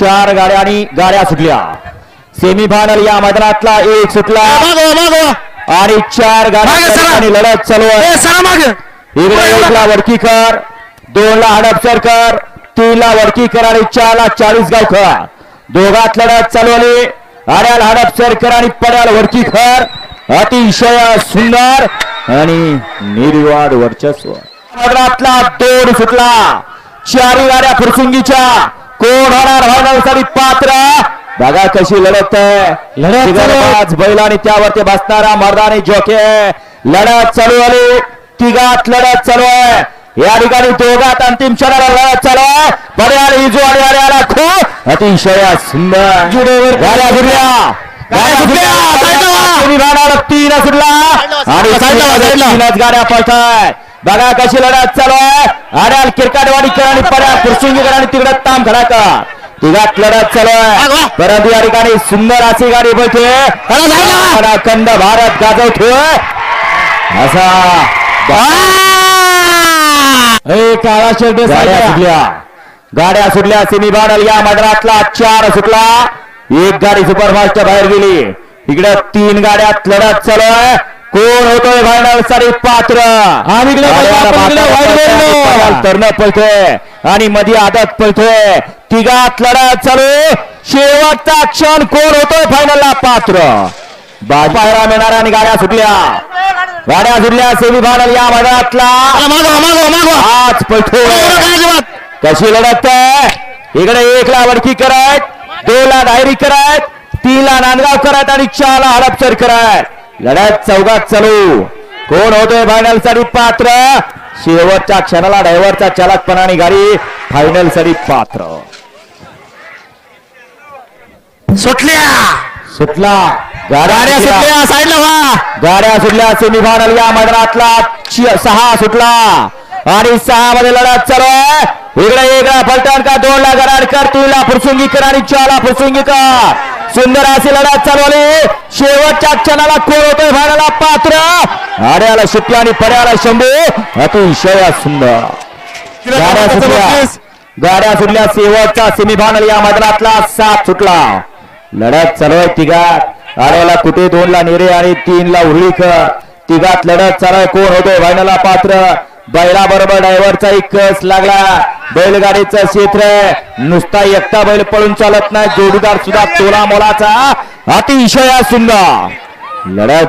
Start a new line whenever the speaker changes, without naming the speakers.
चार गाड्या आणि गाड्या सुटल्या. सेमीफायनल या मैदानातला एक सुटला. आणि चार गाड्या लढत चालू आहे एकला वडकीकर दोनला हडपसरकर तीनला वडकीकर आणि चारला चाळीस गावकर दोघात लढत चालू आली. आड्याल हडपसरकर आणि पड्याल वडकीकर अतिशय सुंदर आणि निर्वाद वर्चस्व. दोन सुटला. चारी गाड्या फुरसुंगीच्या. कोण होणार होण्यासाठी पात्र. बघा कशी लढत
लढत
बैल आणि त्यावरती बसणारा मर्दानी जोके. लढत चालू आली तिघात लढत चालू आहे. या ठिकाणी दोघात अंतिम क्षणाला लढत चालू आहे. पर्याय ही जो आणि आला खूप अतिशय सुंदर. तीन सुटला आणि गाड्या पळताय बघा कशी लढत चालू आहे. आड्याल किरकाटवाडीकर आणि पर्या फुरसुंगीकर आणि तिकडे ताम खडाकर तिघात लढत चालू आहे. परंतु या ठिकाणी सुंदर अशी गाडी
साईडला.
अखंड भारत गाजवतोय. असा.
काळा शर्ट
सुटल्या. गाड्या सुटल्या. सेमीफायनल या मैदानातला चार सुटला. एक गाडी सुपरफास्ट बाहेर गेली. इकडे तीन गाड्यात लढत चालू आहे. कोण होतोय फायनलसाठी पात्र. फायनल तरणं पळतोय आणि मध्ये आदत पळतोय. तिघात लढत चालू. शेवटचा क्षण कोण होतोय फायनलला पात्र? बाजपायरा मिळणार आणि गाड्या सुटल्या. गाड्या सुटल्या सेमीफायनल या मैदानातला
मागो मागो मागो
आज पळतोय. कशी लढत आहे? इकडे एकला वडकी करत दोनला डायरी करत तीनला नांदगाव करत आणि चारला हडपसर करत. लढत चौघात चालू. कोण होतोय फायनलसाठी पात्र? शेवटच्या क्षणाला ड्रायव्हरचा चालकपणाने गाडी फायनलसाठी पात्र.
सुटल्या.
सुटला.
गाड्या
सुटल्या.
साईडला
गाड्या सुटल्या सेमीफायनल या मैदानातला सहा सुटला. आणि सहा मध्ये लढत चालू आहे. इकडे एकला फलटण का दोन ला गराडकर तीन ला फुरसुंगीकर आणि चार ला फुरसुंगीकर सुंदर अशी लढत चालू आली शेवटच्या क्षणाला होतोय फायनलला पात्र. आड्याला शिट्टी आणि पड्याला शंभू. अतिशय सुंदर गाड्या सुटल्या. गाड्या सुटल्या. शेवटचा सेमीफायनल या मैदानातला सात सुटला. लढत चालू आहे तिघात. आड्याला कुठे? दोन ला नेरे आणि तीन ला उर्लीकर तिघात लढत चालू आहे कोण होतोय फायनलला पात्र? बैला बरोबर ड्रायव्हरचा एक कस लागला. बैलगाडीचं क्षेत्र. नुसता एकटा बैल पळून चालत नाही. जोडीदार सुद्धा तोला मोलाचा. अतिशय सुंदर. लढत